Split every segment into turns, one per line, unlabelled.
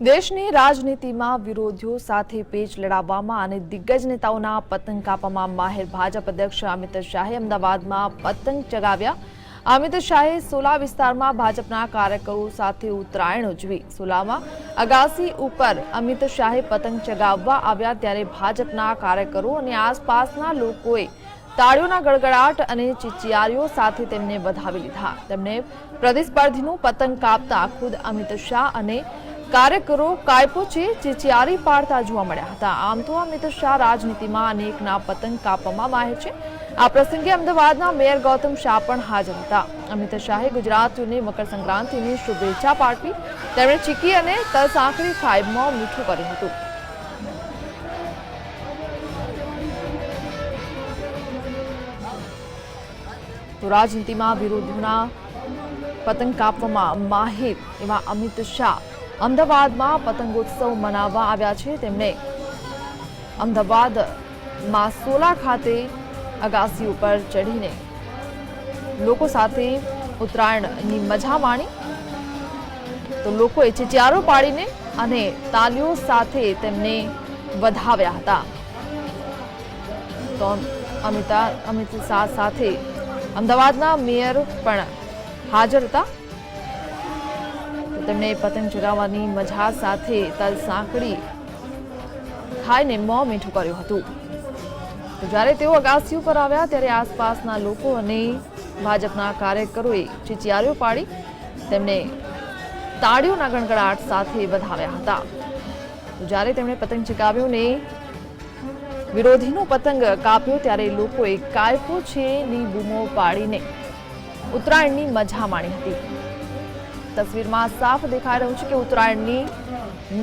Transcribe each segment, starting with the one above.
દેશની રાજનીતિમાં વિરોધીઓ સાથે પેચ લડાવવામાં અને દિગ્ગજ નેતાઓના પતંગ કાપવામાં માહેર ભાજપ અધ્યક્ષ અમિત શાહે અમદાવાદમાં પતંગ ચગાવ્યા. અમિત શાહે સોલા વિસ્તારમાં ભાજપના કાર્યકરો સાથે ઉત્તરાયણ ઉજવી. સોલામાં અગાસી ઉપર અમિત શાહે પતંગ ચગાવવા આવ્યા ત્યારે ભાજપના કાર્યકરો અને આસપાસના લોકોએ તાળીઓના ગડગડાટ અને ચિચિયારીઓ સાથે તેમને વધાવી લીધા. તેમણે પ્રતિસ્પર્ધીનું પતંગ કાપતા ખુદ અમિત શાહ અને કાર્યકરો કાયપો છે ચિચિયારી પાડતા જોવા મળ્યા હતા. આમ તો અમિત શાહ રાજનીતિમાં અનેકના પતંગ કાપવામાં માહેર છે. આ પ્રસંગે અમદાવાદના મેયર ગૌતમ શાહ પણ હાજર હતા. અમિત શાહે ગુજરાતીઓને મકર સંક્રાંતિની શુભેચ્છા પાઠવી તેમણે ચીકી અને તલ સાંકળી ખાઈ મોં મીઠું કર્યું હતું. રાજનીતિમાં વિરોધીઓના પતંગ કાપવામાં માહિર એવા અમિત શાહ અમદાવાદમાં પતંગોત્સવ મનાવવા આવ્યા છે તેમણે. અમદાવાદમાં સોલા ખાતે અગાસી ઉપર ચઢીને લોકો સાથે ઉત્તરાયણની મજા માણી. તો લોકોએ ચિચિયારો પાડીને અને તાલીઓ સાથે તેમને વધાવ્યા હતા. તો અમિતા અમિત શાહ સાથે અમદાવાદના મેયર પણ હાજર હતા. તેમણે પતંગ ચગાવવાની મજા સાથે તલ સાંકળી ખાઈને મોં મીઠું કર્યું હતું. જ્યારે તેઓ અગાસી ઉપર આવ્યા, ત્યારે આસપાસના લોકો અને ભાજપના કાર્યકરોએ ચિચિયારીઓ પાડી, તેમને તાળીઓના ગણગડાટ સાથે વધાવ્યા હતા. જ્યારે તેમણે પતંગ ચગાવ્યો ને વિરોધીનો પતંગ કાપ્યો, ત્યારે લોકોએ કાયપો છે ની બૂમો પાડીને ઉત્તરાયણની મજા માણી હતી. તસવીરમાં સાફ દેખાઈ રહ્યું છે કે ઉત્તરાયણની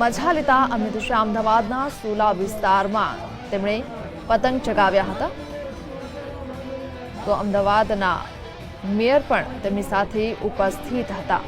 મજા લેતા અમિત શાહ અમદાવાદના સોલા વિસ્તારમાં તેમણે પતંગ ચગાવ્યા હતા. તો અમદાવાદના મેયર પણ તેમની સાથે ઉપસ્થિત હતા.